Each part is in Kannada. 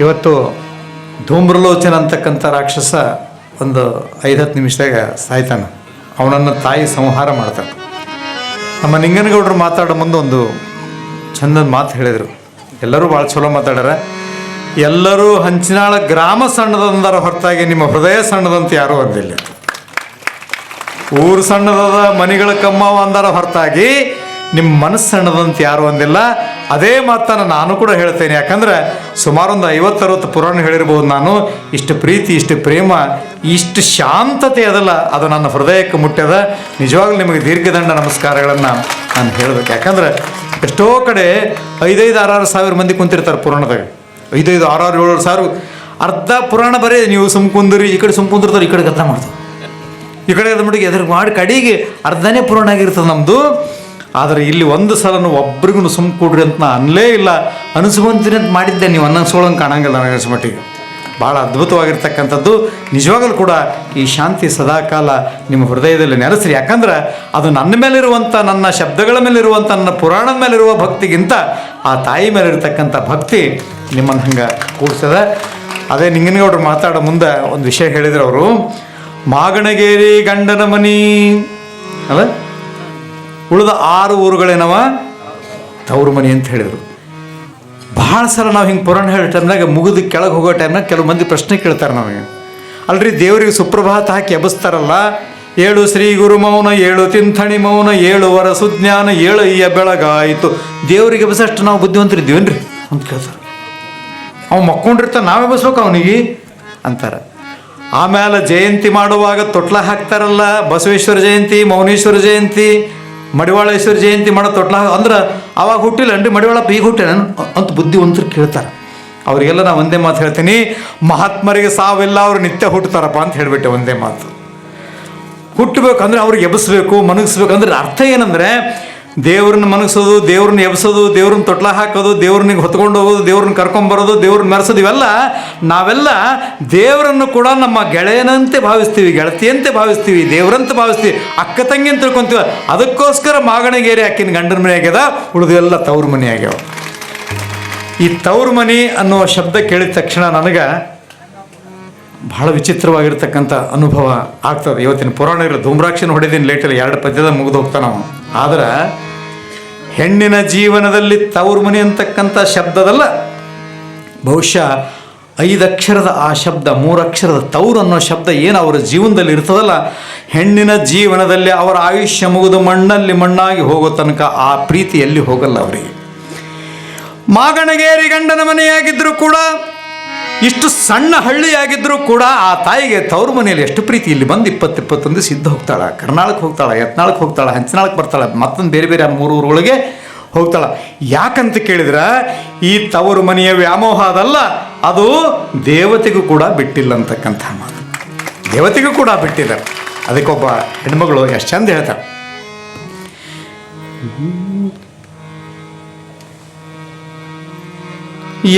ಇವತ್ತು ಧೂಮ್ರಲೋಚನ ಅಂತಕ್ಕಂಥ ರಾಕ್ಷಸ ಒಂದು ಐದು ಹತ್ತು ನಿಮಿಷದಾಗ ಸಾಯ್ತಾನೆ. ಅವನನ್ನು ತಾಯಿ ಸಂಹಾರ ಮಾಡ್ತಾನೆ ನಮ್ಮ ನಿಂಗನಗೌಡರು ಮಾತಾಡೋ ಮುಂದೆ ಒಂದು ಚಂದದ ಮಾತು ಹೇಳಿದರು. ಎಲ್ಲರೂ ಭಾಳ ಚಲೋ ಮಾತಾಡ್ಯಾರ. ಎಲ್ಲರೂ ಹಂಚಿನಾಳ ಗ್ರಾಮ ಸಣ್ಣದಂದರ ಹೊರತಾಗಿ ನಿಮ್ಮ ಹೃದಯ ಸಣ್ಣದಂತ ಯಾರೂ ಅಂದಿಲ್ಲ. ಊರು ಸಣ್ಣದದ ಮನೆಗಳ ಕಮ್ಮವ ಅಂದರ ಹೊರತಾಗಿ ನಿಮ್ಮ ಮನಸ್ಸು ಸಣ್ಣದಂತ ಯಾರು ಅಂದಿಲ್ಲ. ಅದೇ ಮಾತನ್ನು ನಾನು ಕೂಡ ಹೇಳ್ತೇನೆ. ಯಾಕಂದ್ರೆ ಸುಮಾರು ಒಂದು ಐವತ್ತರವತ್ತು ಪುರಾಣ ಹೇಳಿರ್ಬೋದು ನಾನು. ಇಷ್ಟು ಪ್ರೀತಿ, ಇಷ್ಟು ಪ್ರೇಮ, ಇಷ್ಟು ಶಾಂತತೆ ಅದಲ್ಲ ಅದು ನನ್ನ ಹೃದಯಕ್ಕೆ ಮುಟ್ಟ್ಯದ ನಿಜವಾಗ್ಲೂ ನಿಮಗೆ ದೀರ್ಘದಂಡ ನಮಸ್ಕಾರಗಳನ್ನು ನಾನು ಹೇಳಬೇಕು. ಯಾಕಂದ್ರೆ ಎಷ್ಟೋ ಕಡೆ ಐದೈದು ಆರಾರು ಸಾವಿರ ಮಂದಿ ಕುಂತಿರ್ತಾರೆ ಪುರಾಣದಾಗ. ಐದೈದು ಆರಾರು ಏಳು ಸಾವಿರ. ಅರ್ಧ ಪುರಾಣ ಬರೀ ನೀವು ಸುಮ್ ಕುಂದ್ರಿ, ಈ ಕಡೆ ಸುಮ್ ಕುಂದಿರ್ತಾರೆ, ಈ ಕಡೆ ಗದ್ದ ಮಾಡ್ತಾರೆ. ಈ ಕಡೆ ಗದ್ದ ಮಟ್ಟಿಗೆ ಎದುರು ಮಾಡಿ ಕಡೆಗೆ ಅರ್ಧನೇ ಪುರಾಣ ಆಗಿರ್ತದೆ ನಮ್ಮದು ಆದರೆ ಇಲ್ಲಿ ಒಂದು ಸಲನು ಒಬ್ರಿಗೂ ಸುಮ್ ಕೊಡ್ರಿ ಅಂತ ನಾ ಅನ್ಲೇ ಇಲ್ಲ. ಅನಿಸುವಂತೀನಿ ಅಂತ ಮಾಡಿದ್ದೆ, ನೀವು ಅನ್ನಿಸ್ಕೊಳ್ಳೋಂಗೆ ಕಾಣಂಗಿಲ್ಲ ನನಗೆ ಅನ್ಸೋ ಮಟ್ಟಿಗೆ. ಭಾಳ ಅದ್ಭುತವಾಗಿರ್ತಕ್ಕಂಥದ್ದು. ನಿಜವಾಗಲೂ ಕೂಡ ಈ ಶಾಂತಿ ಸದಾಕಾಲ ನಿಮ್ಮ ಹೃದಯದಲ್ಲಿ ನೆಲೆಸ್ರಿ ಯಾಕಂದ್ರೆ ಅದು ನನ್ನ ಮೇಲಿರುವಂಥ ನನ್ನ ಶಬ್ದಗಳ ಮೇಲಿರುವಂಥ ನನ್ನ ಪುರಾಣದ ಮೇಲಿರುವ ಭಕ್ತಿಗಿಂತ ಆ ತಾಯಿ ಮೇಲಿರ್ತಕ್ಕಂಥ ಭಕ್ತಿ ನಿಮ್ಮನ್ನು ಹಂಗೆ ಕೂಡ್ಸದೆ. ಅದೇ ನಿಂಗನಗೌಡರು ಮಾತಾಡೋ ಮುಂದೆ ಒಂದು ವಿಷಯ ಹೇಳಿದ್ರು ಅವರು, ಮಾಗಣಗೇರಿ ಗಂಡನ ಮನಿ ಅಲ್ಲ? ಉಳಿದ ಆರು ಊರುಗಳೇನವ? ತವ್ರ ಮನೆ ಅಂತ ಹೇಳಿದರು. ಭಾಳ ಸಲ ನಾವು ಹಿಂಗೆ ಪುರಾಣ ಹೇಳೋ ಟೈಮ್ನಾಗ ಮುಗಿದು ಕೆಳಗೆ ಹೋಗೋ ಟೈಮ್ನಾಗ ಕೆಲವು ಮಂದಿ ಪ್ರಶ್ನೆ ಕೇಳ್ತಾರೆ ನಮಗೆ. ಅಲ್ರಿ ದೇವರಿಗೆ ಸುಪ್ರಭಾತ ಹಾಕಿ ಎಬ್ಬಿಸ್ತಾರಲ್ಲ? ಏಳು ಶ್ರೀ ಗುರು ಮೌನ, ಏಳು ತಿಂಥಣಿ ಮೌನ, ಏಳು ವರ ಸುಜ್ಞಾನ, ಏಳು ಈಯ ಬೆಳಗಾಯಿತು. ದೇವರಿಗೆ ಎಬ್ಬಿಸಷ್ಟು ನಾವು ಬುದ್ಧಿವಂತರಿದ್ದೀವೇನ್ರಿ ಅಂತ ಕೇಳ್ತಾರೆ. ಅವ್ನು ಮಕ್ಕೊಂಡಿರ್ತಾನೆ, ನಾವೇ ಬಸ್ಬೇಕು ಅವನಿಗೆ? ಅಂತಾರೆ. ಆಮೇಲೆ ಜಯಂತಿ ಮಾಡುವಾಗ ತೊಟ್ಲ ಹಾಕ್ತಾರಲ್ಲ, ಬಸವೇಶ್ವರ ಜಯಂತಿ, ಮೌನೇಶ್ವರ ಜಯಂತಿ. ಮಡಿವಾಳೇಶ್ವರ ಜಯಂತಿ ಮಾಡೋ ತೊಟ್ಲ ಅಂದ್ರೆ ಅವಾಗ ಹುಟ್ಟಿಲ್ಲ ಅನ್ರಿ ಮಡಿವಾಳಪ್ಪ ಈಗ ಹುಟ್ಟಿಲ್ಲ ಅಂತ ಬುದ್ಧಿವಂತರು ಕೇಳ್ತಾರೆ. ಅವರಿಗೆಲ್ಲ ನಾನು ಒಂದೇ ಮಾತು ಹೇಳ್ತೀನಿ. ಮಹಾತ್ಮರಿಗೆ ಸಾವಿಲ್ಲ, ಅವ್ರು ನಿತ್ಯ ಹುಟ್ಟುತ್ತಾರಪ್ಪ ಅಂತ ಹೇಳಿಬಿಟ್ಟೆ ಒಂದೇ ಮಾತು. ಹುಟ್ಟಬೇಕಂದ್ರೆ ಅವ್ರಿಗೆ ಎಬ್ಬಿಸ್ಬೇಕು ಮನಗಿಸ್ಬೇಕು ಅಂದ್ರೆ ಅರ್ಥ ಏನಂದ್ರೆ ದೇವ್ರನ್ನ ಮನಗಿಸೋದು, ದೇವ್ರನ್ನ ಎಬ್ಸೋದು, ದೇವ್ರನ್ನ ತೊಟ್ಲ ಹಾಕೋದು, ದೇವ್ರನ್ನ ಹೊತ್ಕೊಂಡು ಹೋಗೋದು, ದೇವ್ರನ್ನ ಕರ್ಕೊಂಬರೋದು ದೇವ್ರನ್ನ ಮೆರೆಸೋದು, ಇವೆಲ್ಲ ನಾವೆಲ್ಲ ದೇವರನ್ನು ಕೂಡ ನಮ್ಮ ಗೆಳೆಯನಂತೆ ಭಾವಿಸ್ತೀವಿ, ಗೆಳತಿಯಂತೆ ಭಾವಿಸ್ತೀವಿ, ದೇವರಂತೆ ಭಾವಿಸ್ತೀವಿ, ಅಕ್ಕ ತಂಗಿ ಅಂತ ತಿಳ್ಕೊಂತೀವಿ. ಅದಕ್ಕೋಸ್ಕರ ಮಾಗಣಗೇರಿ ಅಕ್ಕಿನ ಗಂಡನ ಮನೆ ಆಗ್ಯದ ಉಳಿದೆಲ್ಲ ತವ್ರ ಮನೆ ಆಗ್ಯಾವ. ಈ ತವ್ರ ಮನೆ ಅನ್ನೋ ಶಬ್ದ ಕೇಳಿದ ತಕ್ಷಣ ನನಗೆ ಬಹಳ ವಿಚಿತ್ರವಾಗಿರ್ತಕ್ಕಂಥ ಅನುಭವ ಆಗ್ತದೆ. ಇವತ್ತಿನ ಪುರಾಣ ಇರೋ ಧೂಮ್ರಾಕ್ಷಿನ ಹೊಡೆದಿನ, ಲೇಟಲ್ಲಿ ಎರಡು ಪದ್ಯದ ಮುಗಿದು ಹೋಗ್ತಾನ ನಾವು ಆದ್ರೆ ಹೆಣ್ಣಿನ ಜೀವನದಲ್ಲಿ ತವ್ರ ಮನೆ ಅಂತಕ್ಕಂಥ ಶಬ್ದದಲ್ಲ, ಬಹುಶಃ ಐದಕ್ಷರದ ಆ ಶಬ್ದ ಮೂರಕ್ಷರದ ತವ್ರು ಅನ್ನೋ ಶಬ್ದ ಏನು ಅವರ ಜೀವನದಲ್ಲಿ ಇರ್ತದಲ್ಲ, ಹೆಣ್ಣಿನ ಜೀವನದಲ್ಲಿ ಅವರ ಆಯುಷ್ಯ ಮುಗಿದು ಮಣ್ಣಲ್ಲಿ ಮಣ್ಣಾಗಿ ಹೋಗೋ ತನಕ ಆ ಪ್ರೀತಿ ಎಲ್ಲಿ ಹೋಗಲ್ಲ ಅವರಿಗೆ. ಮಾಗಣಗೇರಿ ಗಂಡನ ಮನೆಯಾಗಿದ್ದರೂ ಕೂಡ ಇಷ್ಟು ಸಣ್ಣ ಹಳ್ಳಿಯಾಗಿದ್ದರೂ ಕೂಡ ಆ ತಾಯಿಗೆ ತವ್ರ ಮನೆಯಲ್ಲಿ ಎಷ್ಟು ಪ್ರೀತಿ? ಇಲ್ಲಿ ಬಂದು ಇಪ್ಪತ್ತು ಇಪ್ಪತ್ತೊಂದು ಸಿದ್ಧ ಹೋಗ್ತಾಳೆ, ಕರ್ನಾಳಕ್ಕೆ ಹೋಗ್ತಾಳೆ, ಯತ್ನಾಳಕ್ಕೆ ಹೋಗ್ತಾಳೆ, ಹಂಚನಾಳಕ್ಕೆ ಬರ್ತಾಳೆ, ಮತ್ತೊಂದು ಬೇರೆ ಬೇರೆ ಮೂರು ಊರುಗಳಿಗೆ ಹೋಗ್ತಾಳೆ. ಯಾಕಂತ ಕೇಳಿದ್ರೆ, ಈ ತವರು ಮನೆಯ ವ್ಯಾಮೋಹ ಅದಲ್ಲ, ಅದು ದೇವತೆಗೂ ಕೂಡ ಬಿಟ್ಟಿಲ್ಲ ಅಂತಕ್ಕಂಥ ಮಾತು. ದೇವತೆಗೂ ಕೂಡ ಬಿಟ್ಟಿಲ್ಲ. ಅದಕ್ಕೊಬ್ಬ ಹೆಣ್ಮಗಳು ಎಷ್ಟು ಚಂದ ಹೇಳ್ತಾಳೆ.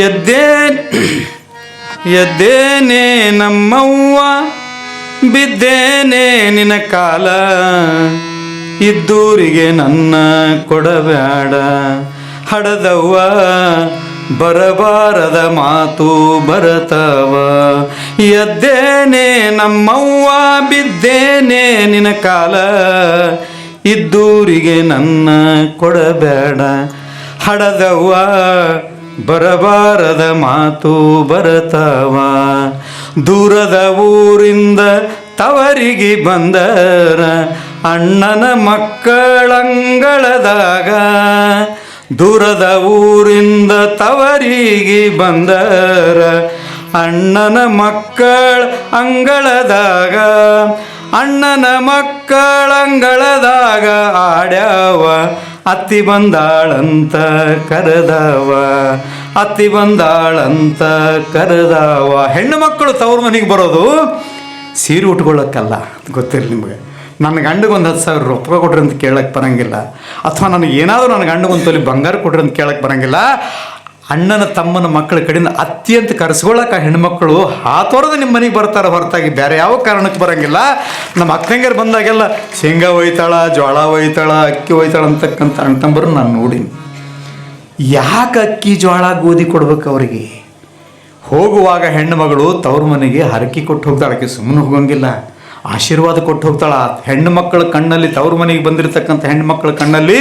ಎದ್ದೇ ಎದ್ದೇನೆ ನಮ್ಮವ್ವ, ಬಿದ್ದೇನೆ ನಿನ್ನ ಕಾಲ. ಇದ್ದೂರಿಗೆ ನನ್ನ ಕೊಡಬೇಡ ಹಡದವ್ವ, ಬರಬಾರದ ಮಾತು ಬರತವ. ಎದ್ದೇನೆ ನಮ್ಮವ್ವ, ಬಿದ್ದೇನೆ ನಿನ್ನ ಕಾಲ. ಇದ್ದೂರಿಗೆ ನನ್ನ ಕೊಡಬೇಡ ಹಡದವ್ವ ಬರಬಾರದ ಮಾತು ಬರತವ. ದೂರದ ಊರಿಂದ ತವರಿಗೆ ಬಂದರ ಅಣ್ಣನ ಮಕ್ಕಳಂಗಳದಾಗ. ದೂರದ ಊರಿಂದ ತವರಿಗೆ ಬಂದರ ಅಣ್ಣನ ಮಕ್ಕಳ ಅಂಗಳದಾಗ ಅಣ್ಣನ ಮಕ್ಕಳಂಗಳದಾಗ ಆಡ್ಯಾವ. ಅತ್ತಿ ಬಂದಾಳಂತ ಕರೆದವ ಅತ್ತಿ ಬಂದಾಳಂತ ಕರೆದವ. ಹೆಣ್ಣು ಮಕ್ಕಳು ತವ್ರ ಮನೆಗೆ ಬರೋದು ಸೀರೆ ಉಟ್ಕೊಳ್ಳೋಕ್ಕಲ್ಲ ಗೊತ್ತಿರಲಿ ನಿಮಗೆ. ನನ್ನ ಗಂಡಗೊಂದು ಒಂದು ಹತ್ತು ಸಾವಿರ ರೂಪಾಯಿ ಕೊಟ್ರಿ ಅಂತ ಕೇಳಕ್ಕೆ ಬರಂಗಿಲ್ಲ. ಅಥವಾ ನನಗೆ ಏನಾದರೂ ನನ್ನ ಗಂಡಗೊಂದು ತೊಲಿ ಬಂಗಾರ ಕೊಟ್ರಿ ಅಂತ ಕೇಳಕ್ಕೆ ಬರಂಗಿಲ್ಲ. ಅಣ್ಣನ ತಮ್ಮನ ಮಕ್ಕಳ ಕಡೆಯಿಂದ ಅತ್ಯಂತ ಅಂತ ಕರೆಸ್ಕೊಳ್ಳೋಕೆ ಹೆಣ್ಮಕ್ಳು ಹಾತೊರೆದು ನಿಮ್ಮ ಮನೆಗೆ ಬರ್ತಾರೆ ಹೊರತಾಗಿ ಬೇರೆ ಯಾವ ಕಾರಣಕ್ಕೆ ಬರಂಗಿಲ್ಲ. ನಮ್ಮ ಅಕ್ಕಂಗರು ಬಂದಾಗೆಲ್ಲ ಶೇಂಗಾ ಒಯ್ತಾಳ ಜೋಳ ಒಯ್ತಾಳ, ಅಕ್ಕಿ ಒಯ್ತಾಳ ಅಂತಕ್ಕಂಥ ಅಣ್ತಂಬರು ನಾನು ನೋಡೀನಿ. ಯಾಕೆ ಅಕ್ಕಿ ಜೋಳ ಗೋಧಿ ಕೊಡ್ಬೇಕು ಅವರಿಗೆ? ಹೋಗುವಾಗ ಹೆಣ್ಣು ಮಗಳು ತವ್ರ ಮನೆಗೆ ಹರಕಿ ಕೊಟ್ಟು ಹೋಗ್ತಾಳೆ, ಆಕೆ ಸುಮ್ಮನೆ ಹೋಗಂಗಿಲ್ಲ. ಆಶೀರ್ವಾದ ಕೊಟ್ಟು ಹೋಗ್ತಾಳ. ಹೆಣ್ಣು ಮಕ್ಕಳ ಕಣ್ಣಲ್ಲಿ ತವ್ರ ಮನೆಗೆ ಬಂದಿರತಕ್ಕಂಥ ಹೆಣ್ಣು ಮಕ್ಕಳ ಕಣ್ಣಲ್ಲಿ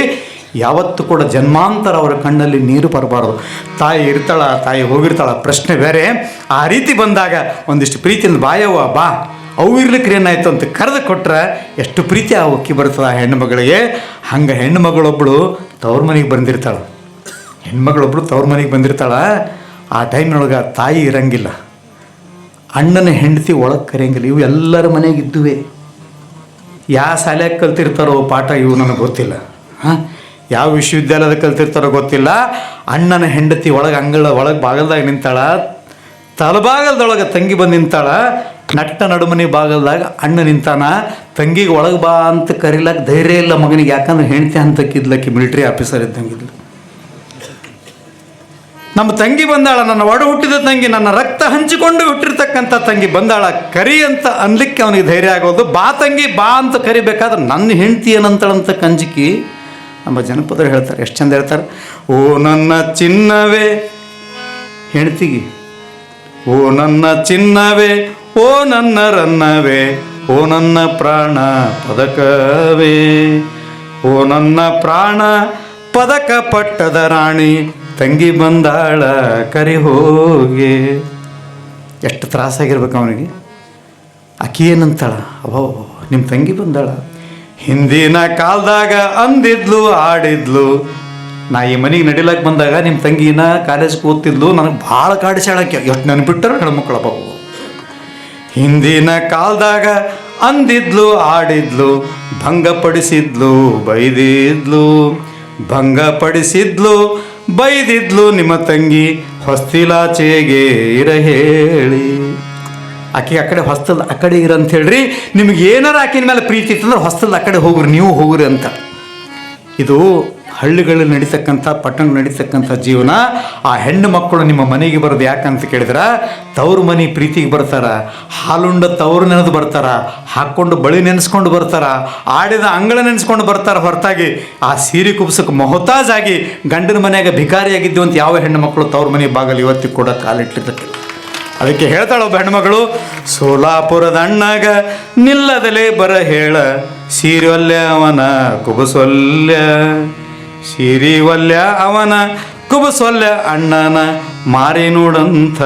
ಯಾವತ್ತೂ ಕೂಡ ಜನ್ಮಾಂತರ ಅವರ ಕಣ್ಣಲ್ಲಿ ನೀರು ಬರಬಾರ್ದು. ತಾಯಿ ಇರ್ತಾಳ, ತಾಯಿ ಹೋಗಿರ್ತಾಳ, ಪ್ರಶ್ನೆ ಬೇರೆ. ಆ ರೀತಿ ಬಂದಾಗ ಒಂದಿಷ್ಟು ಪ್ರೀತಿಯಿಂದ ಬಾಯವ್ವ, ಬಾ, ಅವು ಇರ್ಲಿಕ್ಕೆ ಏನಾಯ್ತು ಅಂತ ಕರೆದು ಕೊಟ್ರೆ ಎಷ್ಟು ಪ್ರೀತಿ ಆ ಒಕ್ಕಿ ಬರ್ತದೆ ಆ ಹೆಣ್ಣು ಮಗಳಿಗೆ ಹಂಗೆ ಹೆಣ್ಣು ಮಗಳೊಬ್ಬಳು ತವ್ರ ಮನೆಗೆ ಬಂದಿರ್ತಾಳೆ. ಹೆಣ್ಮಗಳೊಬ್ಬಳು ತವ್ರ ಮನೆಗೆ ಬಂದಿರ್ತಾಳ. ಆ ಟೈಮ್ನೊಳಗೆ ತಾಯಿ ಇರಂಗಿಲ್ಲ. ಅಣ್ಣನ ಹೆಂಡತಿ ಒಳಗೆ ಕರೆಯಂಗಿಲ್ಲ. ಇವು ಎಲ್ಲರ ಮನೆಗೆ ಇದ್ದುವೆ. ಯಾವ ಶಾಲೆಯಾಗ ಕಲ್ತಿರ್ತಾರೋ ಪಾಠ ಇವು ನನಗೆ ಗೊತ್ತಿಲ್ಲ. ಹಾಂ? ಯಾವ ವಿಶ್ವವಿದ್ಯಾಲಯದ ಕಲ್ತಿರ್ತಾರೋ ಗೊತ್ತಿಲ್ಲ. ಅಣ್ಣನ ಹೆಂಡತಿ ಒಳಗೆ ಅಂಗಳ ಒಳಗೆ ಬಾಗಲ್ದಾಗ ನಿಂತಾಳ. ತಲಬಾಗಲ್ದೊಳಗೆ ತಂಗಿ ಬಂದು ನಿಂತಾಳ. ನಟ್ಟ ನಡುಮನಿ ಬಾಗಲ್ದಾಗ ಅಣ್ಣ ನಿಂತಾನ. ತಂಗಿಗೆ ಒಳಗೆ ಬಾ ಅಂತ ಕರಿಲಾಕ ಧೈರ್ಯ ಇಲ್ಲ ಮಗನಿಗೆ. ಯಾಕಂದ್ರೆ ಹೆಂಡತಿ ಅಂತಕ್ಕಿದ್ಲಕ್ಕಿ ಮಿಲಿಟ್ರಿ ಆಫೀಸರ್ ಇದ್ದಂಗಿದ್ಲು ನಮ್ಮ ತಂಗಿ ಬಂದಾಳ. ನನ್ನ ಒಡ ಹುಟ್ಟಿದ ತಂಗಿ, ನನ್ನ ರಕ್ತ ಹಂಚಿಕೊಂಡು ಹುಟ್ಟಿರ್ತಕ್ಕಂಥ ತಂಗಿ ಬಂದಾಳ. ಕರಿ ಅಂತ ಅನ್ಲಿಕ್ಕೆ ಅವನಿಗೆ ಧೈರ್ಯ ಆಗೋದು. ಬಾ ತಂಗಿ, ಬಾ ಅಂತ ಕರಿಬೇಕಾದ್ರೆ ನನ್ನ ಹೆಂಡತಿ ಏನಂತಳಂತ ಕಂಜಿಕಿ ನಮ್ಮ ಜನಪದರು ಹೇಳ್ತಾರೆ, ಎಷ್ಟು ಚಂದ ಹೇಳ್ತಾರೆ? ಓ ನನ್ನ ಚಿನ್ನವೇ ಹೆಣ್ತಿಗೆ ಓ ನನ್ನ ಚಿನ್ನವೇ, ಓ ನನ್ನ ರನ್ನವೇ, ಓ ನನ್ನ ಪ್ರಾಣ ಪದಕವೇ, ಓ ನನ್ನ ಪ್ರಾಣ ಪದಕ ಪಟ್ಟದ ರಾಣಿ, ತಂಗಿ ಬಂದಾಳ ಕರಿ ಹೋಗಿ. ಎಷ್ಟು ತ್ರಾಸಾಗಿರ್ಬೇಕು ಅವನಿಗೆ. ಆಕಿ ಏನಂತಾಳ? ಅಬ್ಬ ನಿಮ್ಮ ತಂಗಿ ಬಂದಾಳ. ಹಿಂದಿನ ಕಾಲದಾಗ ಅಂದಿದ್ಲು, ಆಡಿದ್ಲು. ನಾ ಈ ಮನೆಗೆ ನಡಿಲಕ್ಕೆ ಬಂದಾಗ ನಿಮ್ಮ ತಂಗಿನ ಕಾಲೇಜ್ ಓದ್ತಿದ್ಲು ನನಗೆ ಭಾಳ ಕಾಡಿಸ್ಯಾಳಕ್ಕೆ ಎಷ್ಟು ನೆನಪಿಟ್ಟರು ಹೆಣ್ಮಕ್ಳ ಬಾಬು ಹಿಂದಿನ ಕಾಲದಾಗ ಅಂದಿದ್ಲು, ಆಡಿದ್ಲು, ಭಂಗಪಡಿಸಿದ್ಲು, ಬೈದಿದ್ಲು. ಭಂಗಪಡಿಸಿದ್ಲು, ಬೈದಿದ್ಲು ನಿಮ್ಮ ತಂಗಿ, ಹೊಸ್ತಿಲಾಚೆಗೆ ಇರ ಹೇಳಿ ಆಕೆ ಆ ಕಡೆ ಹೊಸ್ತಲ್ ಆ ಕಡೆ ಇರ ಅಂತ ಹೇಳ್ರಿ. ನಿಮ್ಗೆ ಏನಾರ ಆಕಿನ ಮೇಲೆ ಪ್ರೀತಿ ಇತ್ತಂದ್ರೆ ಹೊಸ್ತಲ್ ಆ ಕಡೆ ಹೋಗ್ರಿ, ನೀವು ಹೋಗ್ರಿ ಅಂತ. ಇದು ಹಳ್ಳಿಗಳಲ್ಲಿ ನಡೀತಕ್ಕಂಥ ಪಟ್ಟಣ ನಡೀತಕ್ಕಂಥ ಜೀವನ. ಆ ಹೆಣ್ಣು ಮಕ್ಕಳು ನಿಮ್ಮ ಮನೆಗೆ ಬರೋದು ಯಾಕಂತ ಕೇಳಿದ್ರೆ, ತವ್ರ ಮನೆ ಪ್ರೀತಿಗೆ ಬರ್ತಾರ, ಹಾಲುಂಡ ತವ್ರು ನೆನೆದು ಬರ್ತಾರ, ಹಾಕ್ಕೊಂಡು ಬಳಿ ನೆನೆಸ್ಕೊಂಡು ಬರ್ತಾರ, ಆಡಿದ ಅಂಗಳ ನೆನೆಸ್ಕೊಂಡು ಬರ್ತಾರ ಹೊರತಾಗಿ, ಆ ಸೀರೆ ಕುಬ್ಸಕ್ಕೆ ಮೊಹತಾಜ್ ಆಗಿ ಗಂಡನ ಮನೆಯಾಗ ಭಿಕಾರಿಯಾಗಿದ್ದು ಅಂತ ಯಾವ ಹೆಣ್ಣು ಮಕ್ಕಳು ತವ್ರ ಮನೆ ಬಾಗಲು ಇವತ್ತಿಗೆ ಕೂಡ ಕಾಲಿಟ್ಟಿದ್ದಕ್ಕಿಲ್ಲ ಅದಕ್ಕೆ ಹೇಳ್ತಾಳ ಒಬ್ಬ ಹೆಣ್ಮಗಳು ಸೋಲಾಪುರದ ಅಣ್ಣಾಗ ನಿಲ್ಲದಲೇ ಬರ ಹೇಳ ಸೀರೊಲ್ಯ ಅವನ ಕುಬಸೊಲ್ಯ ಸೀರಿ ಅವನ ಕುಬಸೊಲ್ಯ ಅಣ್ಣನ ಮಾರಿ ನೋಡಂಥ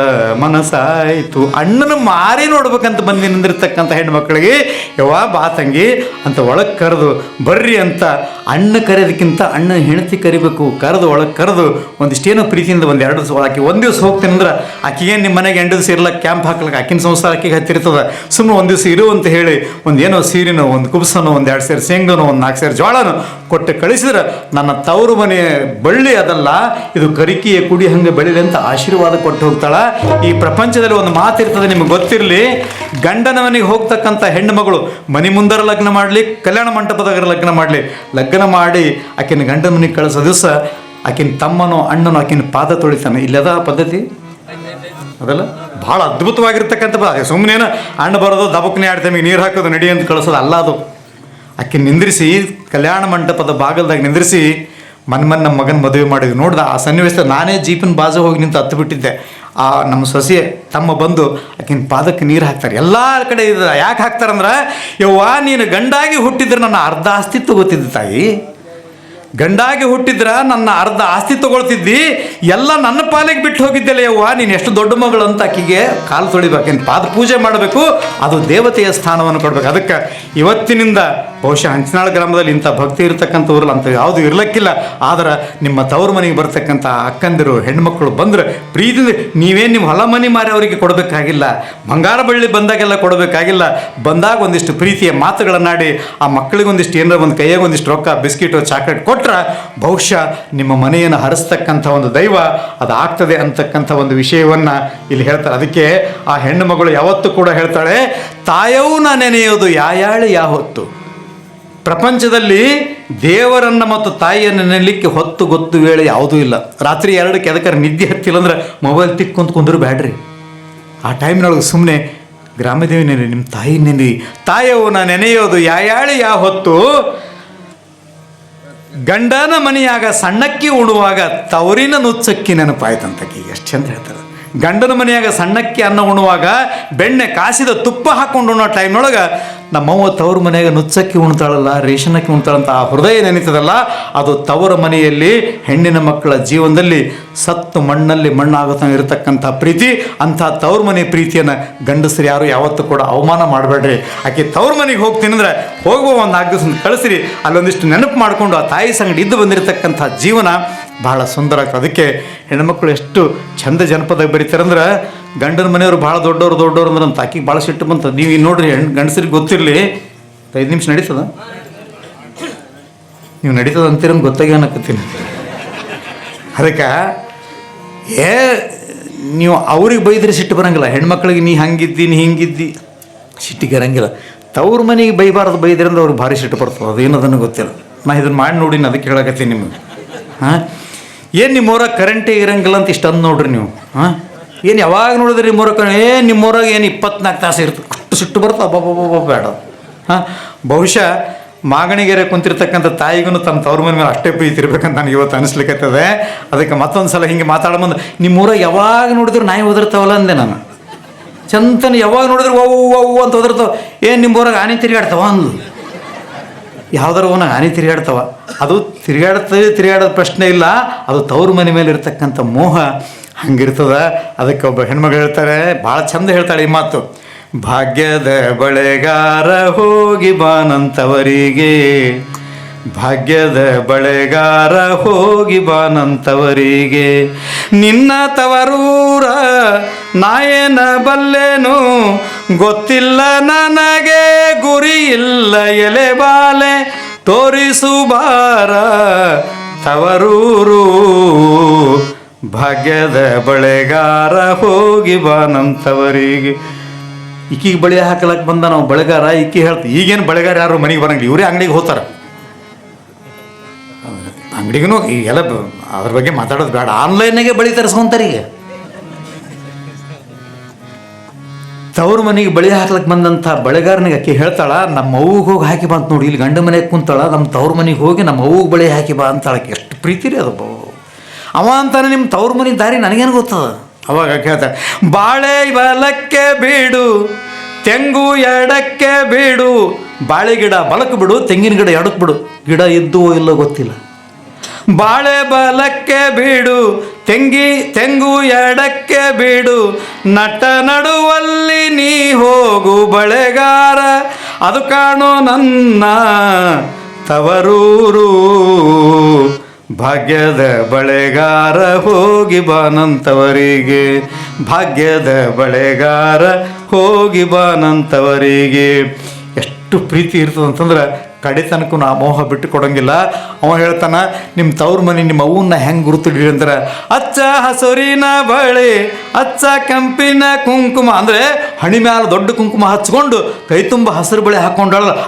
ಮನಸ್ಸಾಯಿತು. ಅಣ್ಣನ ಮಾರಿ ನೋಡ್ಬೇಕಂತ ಬಂದು ನಿಂದಿರ್ತಕ್ಕಂಥ ಹೆಣ್ಮಕ್ಳಿಗೆ, ಯವ್ವ ಬಾ ತಂಗಿ ಅಂತ ಒಳಗೆ ಕರೆದು, ಬರ್ರಿ ಅಂತ ಅಣ್ಣ ಕರೆಯೋದಕ್ಕಿಂತ ಅಣ್ಣ ಹೆಣತಿ ಕರಿಬೇಕು, ಕರೆದು ಒಳಗೆ ಕರೆದು ಒಂದಿಷ್ಟೇನೋ ಪ್ರೀತಿಯಿಂದ ಒಂದು ಎರಡು ದಿವಸ ಒಳಕ್ಕೆ ಒಂದು ದಿವಸ ಹೋಗ್ತೀನಿ ಅಂದ್ರೆ ಆಕೆಗೇನು ನಿಮ್ಮ ಮನೆಗೆ ಎಂಟು ದಿವಸ ಇರಲ್ಲ ಕ್ಯಾಂಪ್ ಹಾಕ್ಲಿಕ್ಕೆ ಆಕಿನ ಸಂಸಾರ ಆಕೆಗೆ ಹತ್ತಿರ್ತದೆ. ಸುಮ್ಮನೆ ಒಂದು ದಿವಸ ಇರು ಅಂತ ಹೇಳಿ ಒಂದು ಏನೋ ಸೀರೆನೋ, ಒಂದು ಕುಬ್ಸನೋ, ಒಂದು ಎರಡು ಸೇರು ಶೇಂಗನೋ, ಒಂದು ನಾಲ್ಕು ಸೇರು ಜೋಳನೋ ಕೊಟ್ಟು ಕಳಿಸಿದ್ರೆ ನನ್ನ ತವರು ಮನೆ ಬಳ್ಳಿ ಅದಲ್ಲ ಇದು ಕರಿಕಿಯ ಕುಡಿ ಹಂಗೆ ಬೆಳಿಲಿ ಅಂತ ಆಶೀರ್ವಾದ ಕೊಟ್ಟು ಹೋಗ್ತಾಳ. ಈ ಪ್ರಪಂಚದಲ್ಲಿ ಒಂದು ಮಾತಿರ್ತದೆ, ನಿಮ್ಗೆ ಗೊತ್ತಿರಲಿ ಗಂಡನ ಮನೆಗೆ ಹೋಗ್ತಕ್ಕಂಥ ಹೆಣ್ಣು ಮಗಳು ಮನೆ ಮುಂದರ ಲಗ್ನ ಮಾಡಲಿ, ಕಲ್ಯಾಣ ಮಂಟಪದಾಗ ಲಗ್ನ ಮಾಡಲಿ. ಲಗ್ನ ಮಾಡಿ ಆಕಿನ ಗಂಡನ ಮನೆಗೆ ಕಳಿಸೋ ದಿವಸ ಆಕಿನ ತಮ್ಮನೋ, ಅಣ್ಣನೋ ಆಕಿನ ಪಾದ ತೊಳಿತಾನೆ. ಇಲ್ಲದ ಪದ್ಧತಿ? ಅದಲ್ಲ? ಭಾಳ ಅದ್ಭುತವಾಗಿರ್ತಕ್ಕಂಥ ಸುಮ್ಮನೆ ಅಣ್ಣ ಬರೋದು, ದಬಕ್ನೆ ಆಡ್ತೇವೆ ನೀರು ಹಾಕೋದು, ನಡಿ ಅಂತ ಕಳಿಸೋದು ಅಲ್ಲ ಅದು. ಆಕಿನ ನಿಂದ್ರಿಸಿ, ಕಲ್ಯಾಣ ಮಂಟಪದ ಬಾಗಲ್ದಾಗ ನಿಂದ್ರಿಸಿ ಮನ್ ಮನ್ ನಮ್ಮ ಮಗನ ಮದುವೆ ಮಾಡಿದ್ವಿ ನೋಡ್ದ ಆ ಸನ್ನಿವೇಶ ನಾನೇ ಜೀಪಿನ ಬಾಜು ಹೋಗಿ ನಿಂತು ಹತ್ತು ಬಿಟ್ಟಿದ್ದೆ. ಆ ನಮ್ಮ ಸೊಸೆ ತಮ್ಮ ಬಂದು ಆಕಿನ ಪಾದಕ್ಕೆ ನೀರು ಹಾಕ್ತಾರೆ. ಎಲ್ಲ ಕಡೆ ಇದ್ದ ಯಾಕೆ ಹಾಕ್ತಾರಂದ್ರೆ, ಯವ್ವ ನೀನು ಗಂಡಾಗಿ ಹುಟ್ಟಿದ್ರೆ ನನ್ನ ಅರ್ಧ ಅಸ್ತಿತ್ವ ಗೊತ್ತಿದ್ದ ತಾಯಿ. ಗಂಡಾಗಿ ಹುಟ್ಟಿದ್ರ ನನ್ನ ಅರ್ಧ ಆಸ್ತಿ ತಗೊಳ್ತಿದ್ದಿ, ಎಲ್ಲ ನನ್ನ ಪಾಲಿಗೆ ಬಿಟ್ಟು ಹೋಗಿದ್ದೆಲ್ಲ ಯವ್ವ. ನೀನು ಎಷ್ಟು ದೊಡ್ಡ ಮಗಳು ಅಂತ ಆಕಿಗೆ ಕಾಲು ತೊಳಿಬೇಕೇನು? ಪಾದ ಪೂಜೆ ಮಾಡಬೇಕು, ಅದು ದೇವತೆಯ ಸ್ಥಾನವನ್ನು ಕೊಡ್ಬೇಕು. ಅದಕ್ಕೆ ಇವತ್ತಿನಿಂದ ಬಹುಶಃ ಹಂಚನಾಳ ಗ್ರಾಮದಲ್ಲಿ ಇಂಥ ಭಕ್ತಿ ಇರತಕ್ಕಂಥ ಊರಲ್ಲಿ ಅಂತ ಯಾವುದು ಇರಲಿಕ್ಕಿಲ್ಲ. ಆದ್ರೆ ನಿಮ್ಮ ತವ್ರ ಮನೆಗೆ ಬರ್ತಕ್ಕಂಥ ಅಕ್ಕಂದಿರು, ಹೆಣ್ಮಕ್ಳು ಬಂದ್ರೆ ಪ್ರೀತಿ ನೀವೇನು ನಿಮ್ಮ ಹೊಲ ಮನೆ ಮಾರಿ ಅವರಿಗೆ ಕೊಡಬೇಕಾಗಿಲ್ಲ. ಬಂಗಾರ ಬಳ್ಳಿ ಬಂದಾಗೆಲ್ಲ ಕೊಡಬೇಕಾಗಿಲ್ಲ. ಬಂದಾಗ ಒಂದಿಷ್ಟು ಪ್ರೀತಿಯ ಮಾತುಗಳನ್ನಾಡಿ ಆ ಮಕ್ಕಳಿಗೊಂದಿಷ್ಟು ಏನಾರ ಒಂದು ಕೈಯಾಗ ಒಂದಿಷ್ಟು ರೊಕ್ಕ, ಬಿಸ್ಕಿಟು, ಚಾಕ್ಲೇಟ್ ಕೊಟ್ರೆ ಬಹುಶಃ ನಿಮ್ಮ ಮನೆಯನ್ನು ಹರಿಸ್ತಕ್ಕಂಥ ಒಂದು ದೈವ ಅದು ಆಗ್ತದೆ ಅಂತಕ್ಕಂಥ ಒಂದು ವಿಷಯವನ್ನು ಇಲ್ಲಿ ಹೇಳ್ತಾರೆ. ಅದಕ್ಕೆ ಆ ಹೆಣ್ಣು ಮಗಳು ಯಾವತ್ತೂ ಕೂಡ ಹೇಳ್ತಾಳೆ ತಾಯವು ನಾ ನೆನೆಯೋದು ಯಾಯಾಳು ಯಾ ಹೊತ್ತು? ಪ್ರಪಂಚದಲ್ಲಿ ದೇವರನ್ನ ಮತ್ತು ತಾಯಿಯನ್ನು ನೆನಲಿಕ್ಕೆ ಹೊತ್ತು ಗೊತ್ತು ವೇಳೆ ಯಾವುದೂ ಇಲ್ಲ. ರಾತ್ರಿ ಎರಡಕ್ಕೆ ಎದಕ್ಕಾರ ನಿದ್ದೆ ಹತ್ತಿಲ್ಲ ಅಂದ್ರೆ ಮೊಬೈಲ್ ತಿಕ್ಕೊಂತ ಕುಂದ್ರು ಬ್ಯಾಡ್ರಿ. ಆ ಟೈಮ್ನೊಳಗೆ ಸುಮ್ಮನೆ ಗ್ರಾಮದೇವಿ ನೆನೆ ನಿಮ್ಮ ತಾಯಿ ನೆನೆ ತಾಯವ್ವನ ನೆನೆಯೋದು ಯಾಯಾಳಿ ಯಾ ಹೊತ್ತು? ಗಂಡನ ಮನೆಯಾಗ ಸಣ್ಣಕ್ಕಿ ಉಣುವಾಗ ತವರಿನ ನುಚ್ಚಕ್ಕಿ ನೆನಪಾಯ್ತಂತಕ್ಕಿ ಎಷ್ಟು ಚಂದ ಹೇಳ್ತಾರೆ. ಗಂಡನ ಮನೆಯಾಗ ಸಣ್ಣಕ್ಕಿ ಅನ್ನ ಉಣ್ಣುವಾಗ ಬೆಣ್ಣೆ ಕಾಸಿದ ತುಪ್ಪ ಹಾಕೊಂಡು ಉಣ್ಣೋ ಟೈಮ್ನೊಳಗೆ ನಮ್ಮವ್ವ ತವ್ರ ಮನೆಯಾಗ ನುಚ್ಚಕ್ಕಿ ಉಣ್ತಾಳಲ್ಲ ರೇಷನಕ್ಕೆ ಉಣ್ತಾಳಂತ ಆ ಹೃದಯ ನೆನೀತದಲ್ಲ, ಅದು ತವರ ಮನೆಯಲ್ಲಿ ಹೆಣ್ಣಿನ ಮಕ್ಕಳ ಜೀವನದಲ್ಲಿ ಸತ್ತು ಮಣ್ಣಲ್ಲಿ ಮಣ್ಣಾಗುತ್ತ ಇರತಕ್ಕಂಥ ಪ್ರೀತಿ, ಅಂಥ ತವ್ರ ಮನೆ ಪ್ರೀತಿಯನ್ನು ಗಂಡಸರು ಯಾರು ಯಾವತ್ತೂ ಕೂಡ ಅವಮಾನ ಮಾಡಬೇಡ್ರಿ. ಆಕೆ ತವ್ರ ಮನೆಗೆ ಹೋಗ್ತೀನಿ ಅಂದರೆ ಹೋಗುವ ಒಂದು ನಾಲ್ಕು ದಿವಸ ಕಳಿಸ್ರಿ, ಅಲ್ಲೊಂದಿಷ್ಟು ನೆನಪು ಮಾಡಿಕೊಂಡು ಆ ತಾಯಿ ಸಂಗಡಿ ಇದ್ದು ಬಂದಿರತಕ್ಕಂಥ ಜೀವನ ಬಹಳ ಸುಂದರ ಆಗ್ತದೆ ಅದಕ್ಕೆ ಹೆಣ್ಮಕ್ಳು ಎಷ್ಟು ಚಂದ ಜನಪದ ಬರೀತಾರಂದ್ರೆ ಗಂಡನ ಮನೆಯವರು ಭಾಳ ದೊಡ್ಡವರು ದೊಡ್ಡವರು ಅಂದ್ರೆ ನಮ್ಮ ತಾಕಿಗೆ ಭಾಳ ಸಿಟ್ಟು ಬಂತು. ನೀವು ಈಗ ನೋಡ್ರಿ ಹೆಣ್ಣು ಗಂಡಸರಿಗೆ ಗೊತ್ತಿರಲಿ. ಐದು ನಿಮಿಷ ನಡೀತದ? ನೀವು ನಡೀತದ ಅಂತೀರ ಗೊತ್ತಾಗಿ ಅನ್ನಕತ್ತೀನಿ. ಅದಕ್ಕೆ, ಏ, ನೀವು ಅವ್ರಿಗೆ ಬೈದ್ರೆ ಸಿಟ್ಟು ಬರಂಗಿಲ್ಲ. ಹೆಣ್ಮಕ್ಳಿಗೆ ನೀ ಹಂಗಿದ್ದಿ, ನೀ ಹಿಂಗಿದ್ದಿ. ಸಿಟ್ಟಿಗೆ ಇರೋಂಗಿಲ್ಲ. ತವ್ರ ಮನೆಗೆ ಬೈಬಾರ್ದು ಅಂದ್ರೆ ಅವ್ರಿಗೆ ಭಾರಿ ಸಿಟ್ಟು ಬರ್ತದೆ ಅದೇನದನ್ನು ಗೊತ್ತಿಲ್ಲ. ನಾ ಇದನ್ನು ಮಾಡಿ ನೋಡಿ ಅದಕ್ಕೆ ಹೇಳಕತ್ತೀನಿ ನಿಮಗೆ. ಹಾಂ? ಏನು ನಿಮ್ಮೂರಾಗ ಕರೆಂಟೇ ಇರಂಗಿಲ್ಲ ಅಂತ ಇಷ್ಟು ನೋಡ್ರಿ ನೀವು, ಹಾಂ? ಏನು ಯಾವಾಗ ನೋಡಿದ್ರಿ ನಿಮ್ಮೂರಾಗ ಏ ನಿಮ್ಮೂರಾಗ ಏನು ಇಪ್ಪತ್ನಾಲ್ಕು ತಾಸು ಇರ್ತದೆ ಸುಟ್ಟು ಸಿಟ್ಟು ಬರ್ತದೆ? ಅಬ್ಬಬ್ಬಬ್ಬ ಬೇಡ ಹಾಂ? ಬಹುಶಃ ಮಾಗಣಿಗೆರೆ ಕುಂತಿರ್ತಕ್ಕಂಥ ತಾಯಿಗೂ ತಮ್ಮ ತವ್ರ ಮನೆ ಮೇಲೆ ಅಷ್ಟೇ ಪ್ರೀತಿ ಇರ್ಬೇಕಂತ ನನಗೆ ಇವತ್ತು ಅನಿಸ್ಲಿಕ್ಕತ್ತದೆ ಅದಕ್ಕೆ ಮತ್ತೊಂದು ಸಲ ಹಿಂಗೆ ಮಾತಾಡೋ ಬಂದು ನಿಮ್ಮೂರಾಗ ಯಾವಾಗ ನೋಡಿದ್ರು ನಾಯಿ ಓದಿರ್ತಾವಲ್ಲ ಅಂದೆ ನಾನು. ಚಂತನ ಯಾವಾಗ ನೋಡಿದ್ರು ಓ ಓ ಅಂತ ಓದಿರ್ತಾವ ಏನು ನಿಮ್ಮ ಊರಾಗ ಆನೆ ತಿರುಗಾಡ್ತಾವ ಅಂದ್ಲು. ಯಾವ್ದಾರು ಓನಾಗ ಆನೆ ತಿರುಗಾಡ್ತಾವ. ಅದು ತಿರುಗಾಡ್ತದೆ ತಿರುಗಾಡೋದು ಪ್ರಶ್ನೆ ಇಲ್ಲ. ಅದು ತವ್ರ ಮನೆ ಮೇಲೆ ಇರ್ತಕ್ಕಂಥ ಮೋಹ ಹಂಗಿರ್ತದ. ಅದಕ್ಕೆ ಒಬ್ಬ ಹೆಣ್ಮಗಳು ಹೇಳ್ತಾರೆ, ಭಾಳ ಚಂದ ಹೇಳ್ತಾಳೆ ಈ ಮಾತು. ಭಾಗ್ಯದ ಬಳೆಗಾರ ಹೋಗಿ ಬಾನಂತವರಿಗೆ, ಭಾಗ್ಯದ ಬಳೆಗಾರ ಹೋಗಿ ಬಾನಂತವರಿಗೆ, ನಿನ್ನ ತವರೂರ ನಾಯನ ಬಲ್ಲೆನು ಗೊತ್ತಿಲ್ಲ ನನಗೆ, ಗುರಿ ಇಲ್ಲ ಎಲೆ ಬಾಲೆ ತೋರಿಸು ಬಾರ ತವರೂರು. ಭಾಗ್ಯದ ಬಳೆಗಾರ ಹೋಗಿ ಬಾನಂತವರಿಗೆ ಈಕಿಗೆ ಬಳೆ ಹಾಕಲಕ್ಕೆ ಬಂದ ನಾವು ಬಳೆಗಾರ ಇಕ್ಕಿ ಹೇಳ್ತೀವಿ ಈಗೇನು ಬಳೆಗಾರ ಯಾರು ಮನೆಗೆ ಬರಂಗಿಲ್ಲ, ಇವರೇ ಅಂಗಡಿಗೆ ಹೋಗ್ತಾರೆ. ಅಂಗಡಿಗೂ ಎಲ್ಲ ಬ- ಅದ್ರ ಬಗ್ಗೆ ಮಾತಾಡೋದು ಬೇಡ. ಆನ್ಲೈನಾಗೆ ಬಳಿ ತರಿಸ್ಕೊಂತಾರೆ ತವ್ರ ಮನೆಗೆ ಬಳಿ ಹಾಕ್ಲಕ್ಕೆ ಬಂದಂಥ ಬಳೆಗಾರನಿಗೆ ಆಕೆ ಹೇಳ್ತಾಳ, ನಮ್ಮ ಅವ್ಗೆ ಹೋಗಿ ಹಾಕಿ ಬಾ ಅಂತ ನೋಡಿ, ಇಲ್ಲಿ ಗಂಡ ಮನೆಗೆ ಕುಂತಾಳ, ನಮ್ಮ ತವ್ರ ಮನೆಗೆ ಹೋಗಿ ನಮ್ಮ ಅವ್ಗೆ ಬಳೆ ಹಾಕಿ ಬಾ ಅಂತಾಳಕ್ಕೆ ಎಷ್ಟು ಪ್ರೀತಿ ರೀ ಅದು ಅವ ಅಂತಾನೆ ನಿಮ್ಮ ತವ್ರ ಮನೆ ದಾರಿ ನನಗೇನು ಗೊತ್ತದ ಅವಾಗ ಕೇಳ್ತಾಳೆ ಬಾಳೆ ಬಲಕ್ಕೆ ಬೀಡು, ತೆಂಗು ಎಡಕ್ಕೆ ಬೀಡು, ಬಾಳೆ ಗಿಡ ಬಲಕ್ಕೆ ಬಿಡು, ತೆಂಗಿನ ಗಿಡ ಎಡಕ್ಕೆ ಬಿಡು. ಗಿಡ ಇದ್ದು ಇಲ್ಲೋ ಗೊತ್ತಿಲ್ಲ. ಬಾಳೆ ಬಲಕ್ಕೆ ಬೀಡು ತೆಂಗಿ ತೆಂಗು ಎಡಕ್ಕೆ ಬಿಡು. ನಟ ನಡುವಲ್ಲಿ ನೀ ಹೋಗು ಬಳೆಗಾರ. ಅದು ಕಾಣೋ ನನ್ನ ತವರೂರು. ಭಾಗ್ಯದ ಬಳೆಗಾರ ಹೋಗಿ ಬಾನಂತವರಿಗೆ ಭಾಗ್ಯದ ಬಳೆಗಾರ ಹೋಗಿ ಬಾನಂತವರಿಗೆ ಎಷ್ಟು ಪ್ರೀತಿ ಇರ್ತದೆ ಅಂತಂದ್ರೆ ಕಡೆ ನಾ ಮೋಹ ಬಿಟ್ಟು ಕೊಡೋಂಗಿಲ್ಲ ಅವ ಹೇಳ್ತಾನ ನಿಮ್ಮ ತವ್ರ ಮನೆ ನಿಮ್ಮ ಅವನ್ನ ಹೆಂಗೆ ಗುರುತಿಡ್ರಿ? ಅಂದ್ರೆ, ಅಚ್ಚ ಹಸುರಿನ ಬಳಿ, ಅಚ್ಚ ಕೆಂಪಿನ ಕುಂಕುಮ. ಅಂದರೆ, ಹಣಿ ಮ್ಯಾಲ ದೊಡ್ಡ ಕುಂಕುಮ ಹಚ್ಕೊಂಡು ಕೈ ತುಂಬ ಹಸಿರು ಬಳೆ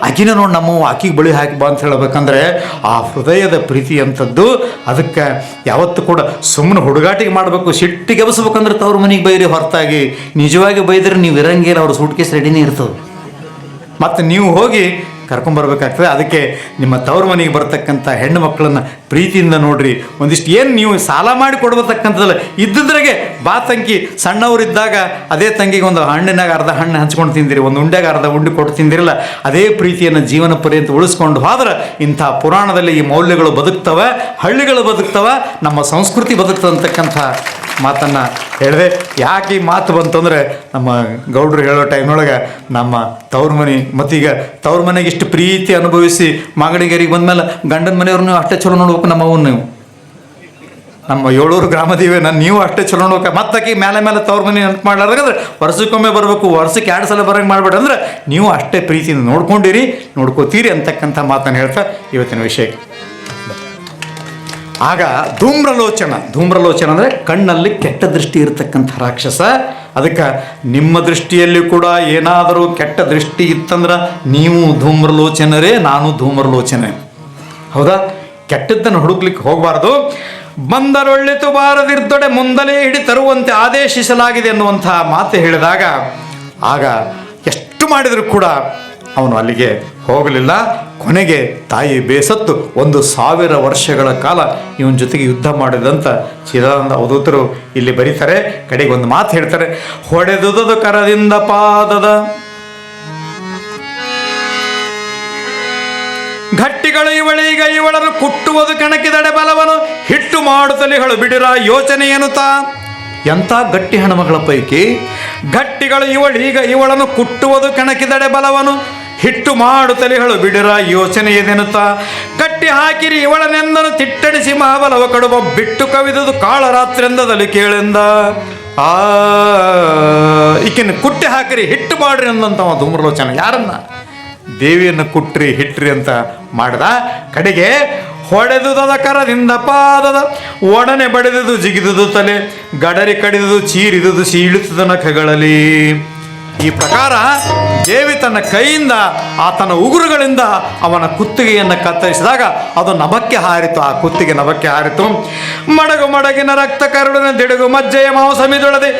ಆಕಿನ ನೋಡಿ ನಮ್ಮವ್ವ ಆಕಿಗೆ ಬಳಿ ಹಾಕಿ ಬಾ ಅಂತ ಹೇಳ್ಬೇಕಂದ್ರೆ, ಆ ಹೃದಯದ ಪ್ರೀತಿ ಅಂಥದ್ದು. ಅದಕ್ಕೆ ಯಾವತ್ತೂ ಕೂಡ ಸುಮ್ಮನೆ ಹುಡುಗಾಟಿಗೆ ಮಾಡಬೇಕು ಸಿಟ್ಟಿಗೆ ಎಬ್ಸ್ಬೇಕಂದ್ರೆ ತವ್ರ ಮನೆಗೆ ಬೈರಿ ಹೊರತಾಗಿ. ನಿಜವಾಗಿ ಬೈದ್ರೆ ನೀವು ಇರಂಗಿಲ್ಲ, ಅವ್ರ ಸೂಟ್ ಕೇಸ್ ರೆಡಿನೇ ಇರ್ತದೆ. ಮತ್ತು ನೀವು ಹೋಗಿ ಕರ್ಕೊಂಬರ್ಬೇಕಾಗ್ತದೆ. ಅದಕ್ಕೆ ನಿಮ್ಮ ತವ್ರ ಮನೆಗೆ ಬರ್ತಕ್ಕಂಥ ಹೆಣ್ಣು ಮಕ್ಕಳನ್ನ ಪ್ರೀತಿಯಿಂದ ನೋಡ್ರಿ. ಒಂದಿಷ್ಟು ಏನು ನೀವು ಸಾಲ ಮಾಡಿ ಕೊಡ್ಬತಕ್ಕಂಥದ್ದಲ್ಲ ಇದ್ದಿದ್ರಾಗೆ ಬಾ ತಂಗಿ, ಸಣ್ಣವರಿದ್ದಾಗ ಅದೇ ತಂಗಿಗೆ ಒಂದು ಹಣ್ಣಿನಾಗ ಅರ್ಧ ಹಣ್ಣು ಹಂಚ್ಕೊಂಡು ತಿಂದಿರಿ, ಒಂದು ಉಂಡೆಗ ಅರ್ಧ ಉಂಡೆ ಕೊಟ್ಟು ತಿಂದಿರಲ್ಲ, ಅದೇ ಪ್ರೀತಿಯನ್ನು ಜೀವನ ಪರ್ಯಂತ ಉಳಿಸ್ಕೊಂಡು ಹೋದ್ರೆ ಇಂಥ ಪುರಾಣದಲ್ಲಿ ಈ ಮೌಲ್ಯಗಳು ಬದುಕ್ತವೆ, ಹಳ್ಳಿಗಳು ಬದುಕ್ತವೆ, ನಮ್ಮ ಸಂಸ್ಕೃತಿ ಬದುಕ್ತದೆ ಅಂತಕ್ಕಂಥ ಮಾತನ್ನು ಹೇಳಿದೆ. ಯಾಕೆ ಈ ಮಾತು ಬಂತಂದರೆ ನಮ್ಮ ಗೌಡ್ರು ಹೇಳೋ ಟೈಮ್ನೊಳಗೆ ನಮ್ಮ ತವ್ರ ಮನೆ ಮತ್ತೀಗ ತವ್ರ ಮನೆಗೆ ಇಷ್ಟು ಪ್ರೀತಿ ಅನುಭವಿಸಿ ಮಾಗಡಿಗೇರಿಗೆ ಬಂದ್ಮೇಲೆ ಗಂಡನ ಮನೆಯವ್ರನ್ನೂ ಅಷ್ಟೇ ಚಲೋ ನೋಡ್ಬೇಕು ನಮ್ಮ ನೀವು. ನಮ್ಮ ಏಳೂರು ಗ್ರಾಮದೀವೆ, ನಾನು ನೀವು ಅಷ್ಟೇ ಚಲೋ ನೋಡ್ಬೇಕು. ಮತ್ತಾಕಿ ಮೇಲೆ ಮೇಲೆ ತವ್ರ ಮನೆ ನೆನಪು ಮಾಡ್ಲಾರ್ದಾಗಂದ್ರೆ ವರ್ಷಕ್ಕೊಮ್ಮೆ ಬರಬೇಕು, ವರ್ಷಕ್ಕೆ ಎರಡು ಸಲ ಬರಂಗೆ ಮಾಡಬೇಡ ಅಂದ್ರೆ ನೀವು ಅಷ್ಟೇ ಪ್ರೀತಿಯಿಂದ ನೋಡ್ಕೊಂಡಿರಿ, ನೋಡ್ಕೋತೀರಿ ಅಂತಕ್ಕಂಥ ಮಾತನ್ನು ಹೇಳ್ತಾ ಇವತ್ತಿನ ವಿಷಯಕ್ಕೆ ಆಗ ಧೂಮ್ರಲೋಚನ. ಧೂಮ್ರಲೋಚನ ಅಂದರೆ ಕಣ್ಣಲ್ಲಿ ಕೆಟ್ಟ ದೃಷ್ಟಿ ಇರತಕ್ಕಂಥ ರಾಕ್ಷಸ. ಅದಕ್ಕೆ ನಿಮ್ಮ ದೃಷ್ಟಿಯಲ್ಲಿ ಕೂಡ ಏನಾದರೂ ಕೆಟ್ಟ ದೃಷ್ಟಿ ಇತ್ತಂದ್ರೆ ನೀವು ಧೂಮ್ರಲೋಚನರೇ, ನಾನು ಧೂಮ್ರಲೋಚನೆ. ಹೌದಾ? ಕೆಟ್ಟದ್ದನ್ನು ಹುಡುಕ್ಲಿಕ್ಕೆ ಹೋಗಬಾರ್ದು. ಬಂದರೊಳ್ಳಿತು ಬಾರದಿದ್ದೊಡೆ ಮುಂದಲೇ ಹಿಡಿ ತರುವಂತೆ ಆದೇಶಿಸಲಾಗಿದೆ ಎನ್ನುವಂಥ ಮಾತು ಹೇಳಿದಾಗ, ಆಗ ಎಷ್ಟು ಮಾಡಿದರೂ ಕೂಡ ಅವನು ಅಲ್ಲಿಗೆ ಹೋಗಲಿಲ್ಲ. ಕೊನೆಗೆ ತಾಯಿ ಬೇಸತ್ತು ಒಂದು ಸಾವಿರ ವರ್ಷಗಳ ಕಾಲ ಇವನ ಜೊತೆಗೆ ಯುದ್ಧ ಮಾಡಿದಂತ ಚಿದಾನಂದ ಅವಧೂತರು ಇಲ್ಲಿ ಬರೀತಾರೆ. ಕಡೆಗೆ ಒಂದು ಮಾತು ಹೇಳ್ತಾರೆ, ಹೊಡೆದುದದು ಕರದಿಂದ ಪಾದದ ಗಟ್ಟಿಗಳು ಇವಳೀಗ ಇವಳನ್ನು ಕುಟ್ಟುವುದು ಕಣಕಿದಡೆ ಬಲವನು. ಹಿಟ್ಟು ಮಾಡುತ್ತಲಿಗಳು ಬಿಡಿರ ಯೋಚನೆಯನು ತಾ ಎಂಥ ಗಟ್ಟಿ ಹೆಣ್ಮಗಳ ಪೈಕಿ? ಗಟ್ಟಿಗಳು ಇವಳೀಗ ಇವಳನ್ನು ಕುಟ್ಟುವುದು ಕಣಕಿದಡೆ ಬಲವನು. ಹಿಟ್ಟು ಮಾಡುತ್ತಲಿಗಳು ಬಿಡಿರ ಯೋಚನೆಯದೆನುತ್ತ ಕಟ್ಟಿ ಹಾಕಿರಿ ಇವಳನೆಂದನು ತಿಟ್ಟಡಿಸಿ ಮಹಾಬಲವ ಕಡುಬ ಬಿಟ್ಟು ಕವಿದುದು ಕಾಳರಾತ್ರೆಂದದಲ್ಲಿ ಕೇಳೆಂದ. ಆ ಈಕಿನ ಕುಟ್ಟಿ ಹಾಕಿರಿ, ಹಿಟ್ಟು ಮಾಡ್ರಿ ಅಂದಂತವ ಧೂಮ್ರಲೋಚನ ಯಾರನ್ನ? ದೇವಿಯನ್ನು ಕುಟ್ರಿ, ಹಿಟ್ರಿ ಅಂತ ಮಾಡ್ದ ಕಡೆಗೆ ಹೊಡೆದುದದ ಕರದಿಂದ ಪಾದದ, ಒಡನೆ ಬಡಿದುದು ಜಿಗಿದುದು ತಲೆ, ಗಡರಿ ಕಡಿದುದು ಚೀರಿದುದು ಸೀಳುತ್ತದೆ ನಖಗಳಲ್ಲಿ. ಈ ಪ್ರಕಾರ ದೇವಿ ತನ್ನ ಕೈಯಿಂದ ಆತನ ಉಗುರುಗಳಿಂದ ಅವನ ಕುತ್ತಿಗೆಯನ್ನು ಕತ್ತರಿಸಿದಾಗ ಅದು ನಭಕ್ಕೆ ಹಾರಿತು. ಆ ಕುತ್ತಿಗೆ ನಭಕ್ಕೆ ಹಾರಿತು. ಮಡಗು ಮಡಗಿನ ರಕ್ತ ಕರುಳಿನ ದಿಡುಗು ಮಜ್ಜೆಯ ಮಾಂಸ ಮಿದುಳದೆ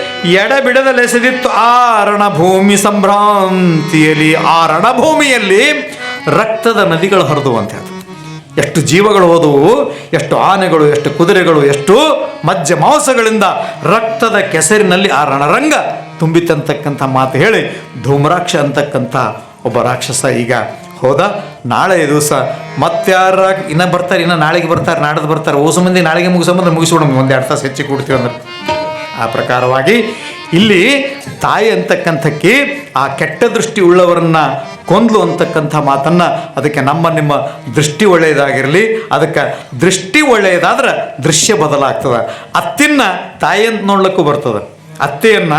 ಎಡಬಿಡದಲೆಸೆದಿತ್ತು ಆ ರಣಭೂಮಿ ಸಂಭ್ರಾಂತಿಯಲ್ಲಿ, ಆ ರಣಭೂಮಿಯಲ್ಲಿ ರಕ್ತದ ನದಿಗಳು ಹರಿದುವಂತೆ ಅದು ಎಷ್ಟು ಜೀವಗಳು ಹೋದವು, ಎಷ್ಟು ಆನೆಗಳು, ಎಷ್ಟು ಕುದುರೆಗಳು, ಎಷ್ಟು ಮಜ್ಜೆ ಮಾಂಸಗಳಿಂದ ರಕ್ತದ ಕೆಸರಿನಲ್ಲಿ ಆ ರಣರಂಗ ತುಂಬಿತಂತಕ್ಕಂಥ ಮಾತು ಹೇಳಿ ಧೂಮ್ರಾಕ್ಷ ಅಂತಕ್ಕಂಥ ಒಬ್ಬ ರಾಕ್ಷಸ ಈಗ ಹೋದ. ನಾಳೆ ದಿವಸ ಮತ್ತಾರ ಇನ್ನ ಬರ್ತಾರೆ, ಇನ್ನು ನಾಳೆಗೆ ಬರ್ತಾರೆ, ನಾಡದು ಬರ್ತಾರೆ ಓಸು ಮಂದಿ ನಾಳೆಗೆ ಮುಗಿಸೋದ್ರೆ ಮುಗಿಸ್ಬಿಡೋಣ ಒಂದೆರಡು ತಾಸು ಹೆಚ್ಚಿಗೆ ಕೊಡ್ತೀವಿ ಅಂದ್ರೆ ಆ ಪ್ರಕಾರವಾಗಿ ಇಲ್ಲಿ ತಾಯಿ ಅಂತಕ್ಕಂಥಕ್ಕೆ ಆ ಕೆಟ್ಟ ದೃಷ್ಟಿ ಉಳ್ಳವರನ್ನ ಕೊಂದ್ಲು ಅಂತಕ್ಕಂಥ ಮಾತನ್ನ ಅದಕ್ಕೆ ನಮ್ಮ ನಿಮ್ಮ ದೃಷ್ಟಿ ಒಳ್ಳೆಯದಾಗಿರಲಿ, ಅದಕ್ಕೆ ದೃಷ್ಟಿ ಒಳ್ಳೆಯದಾದ್ರೆ ದೃಶ್ಯ ಬದಲಾಗ್ತದೆ. ಅತ್ತಿನ್ನ ತಾಯಿ ಅಂತ ನೋಡ್ಲಿಕ್ಕೂ ಬರ್ತದ. ಅತ್ತೆಯನ್ನ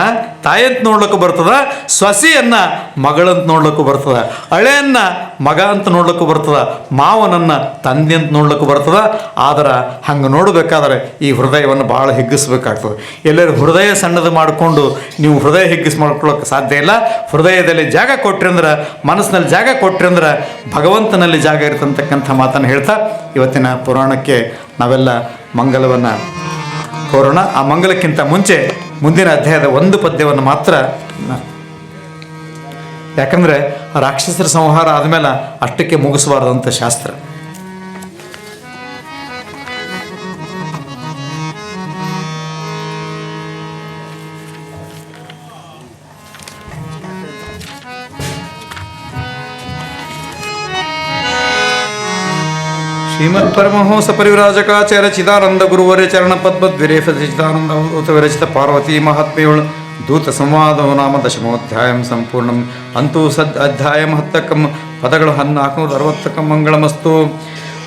ತಾಯಂತ ನೋಡ್ಲಿಕ್ಕೂ ಬರ್ತದ, ಸೊಸೆಯನ್ನ ಮಗಳಂತ ನೋಡ್ಲಿಕ್ಕೂ ಬರ್ತದ, ಹಳೆಯನ್ನ ಮಗ ಅಂತ ನೋಡ್ಲಿಕ್ಕೂ ಬರ್ತದ, ಮಾವನನ್ನ ತಂದೆ ಅಂತ ನೋಡ್ಲಿಕ್ಕೂ ಬರ್ತದ. ಆದ್ರೆ ಹಂಗೆ ನೋಡಬೇಕಾದ್ರೆ ಈ ಹೃದಯವನ್ನು ಭಾಳ ಹಿಗ್ಗಿಸ್ಬೇಕಾಗ್ತದೆ. ಎಲ್ಲರೂ ಹೃದಯ ಸಣ್ಣದು ಮಾಡಿಕೊಂಡು ನೀವು ಹೃದಯ ಹಿಗ್ಗಿಸ್ ಮಾಡ್ಕೊಳ್ಳೋಕೆ ಸಾಧ್ಯ ಇಲ್ಲ. ಹೃದಯದಲ್ಲಿ ಜಾಗ ಕೊಟ್ರಿ ಅಂದ್ರೆ, ಮನಸ್ಸಿನಲ್ಲಿ ಜಾಗ ಕೊಟ್ರಿ ಅಂದ್ರೆ ಭಗವಂತನಲ್ಲಿ ಜಾಗ ಇರ್ತಂತಕ್ಕಂಥ ಮಾತನ್ನು ಹೇಳ್ತಾ ಇವತ್ತಿನ ಪುರಾಣಕ್ಕೆ ನಾವೆಲ್ಲ ಮಂಗಲವನ್ನು ಕೋರೋಣ. ಆ ಮಂಗಲಕ್ಕಿಂತ ಮುಂಚೆ ಮುಂದಿನ ಅಧ್ಯಾಯದ ಒಂದು ಪದ್ಯವನ್ನು ಮಾತ್ರ ಯಾಕಂದರೆ ರಾಕ್ಷಸರ ಸಂಹಾರ ಆದಮೇಲೆ ಅಷ್ಟಕ್ಕೆ ಮುಗಿಸಬಾರ್ದಂಥ ಶಾಸ್ತ್ರ. ಶ್ರೀಮತ್ ಪರಮಹಂಸ ಪರಿವರಾಜಕಾಚಾರ್ಯ ಚಿದಾನಂದ ಗುರುವರೆ ಚರಣ ಪದ್ಮದ್ವಿರೇಫ ಚಿದಾನಂದ ಅವಧೂತ ವಿರಚಿತ ಪಾರ್ವತಿ ಮಹಾತ್ಮೆಯೊಳು ದೂತ ಸಂವಾದವು ನಾಮ ದಶಮೋಧ್ಯಾಯ ಸಂಪೂರ್ಣ ಅಂತೂ ಸದ್ ಅಧ್ಯಾಯ ಹತ್ತಕ್ಕಂ ಪದಗಳು ಹನ್ನಾಲ್ಕುನೂರ ಅರವತ್ತಕ್ಕ ಮಂಗಳಮಸ್ತು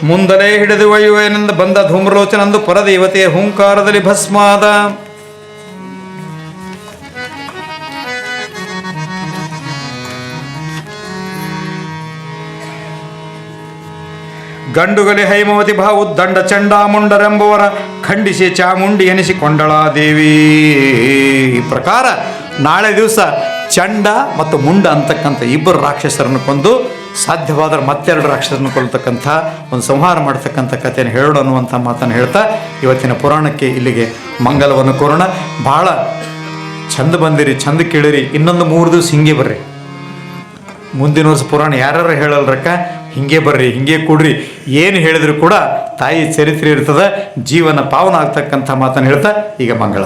ಮುಂದಲೇ ಹಿಡಿದು ಒಯ್ಯುವೇನೆಂದು ಬಂದ ಧೂಮ್ರಲೋಚನಂದು ಪರದೇವತೆಯ ಹೂಂಕಾರದಲ್ಲಿ ಭಸ್ಮಾದ ಗಂಡುಗಲಿ ಹೈಮವತಿ ಭಾವು ದಂಡ ಚಂಡಾಮುಂಡರೆಂಬುವರ ಖಂಡಿಸಿ ಚಾಮುಂಡಿ ಎನಿಸಿಕೊಂಡಳ ದೇವಿ ಈ ಪ್ರಕಾರ ನಾಳೆ ದಿವಸ ಚಂಡ ಮತ್ತು ಮುಂಡ ಅಂತಕ್ಕಂಥ ಇಬ್ಬರು ರಾಕ್ಷಸರನ್ನು ಕೊಂದು ಸಾಧ್ಯವಾದರೆ ಮತ್ತೆರಡು ರಾಕ್ಷಸರನ್ನು ಕೊಲ್ತಕ್ಕಂಥ ಒಂದು ಸಂಹಾರ ಮಾಡ್ತಕ್ಕಂಥ ಕಥೆಯನ್ನು ಹೇಳೋಣ ಅನ್ನುವಂಥ ಮಾತನ್ನು ಹೇಳ್ತಾ ಇವತ್ತಿನ ಪುರಾಣಕ್ಕೆ ಇಲ್ಲಿಗೆ ಮಂಗಲವನ್ನು ಕೋರೋಣ. ಭಾಳ ಚಂದ ಬಂದಿರಿ, ಚಂದ ಕೇಳಿರಿ. ಇನ್ನೊಂದು ಮೂರು ದಿವಸ ಹಿಂಗೆ ಬರ್ರಿ. ಮುಂದಿನ ವರ್ಷ ಪುರಾಣ ಯಾರು ಹೇಳಲ್ರಕ್ಕ? ಹಿಂಗೆ ಬರ್ರಿ, ಹಿಂಗೆ ಕೊಡ್ರಿ. ಏನು ಹೇಳಿದ್ರು ಕೂಡ ತಾಯಿ ಚರಿತ್ರೆ ಇರ್ತದೆ, ಜೀವನ ಪಾವನ ಆಗ್ತಕ್ಕಂಥ ಮಾತನ್ನು ಹೇಳ್ತಾ, ಈಗ ಮಂಗಳ.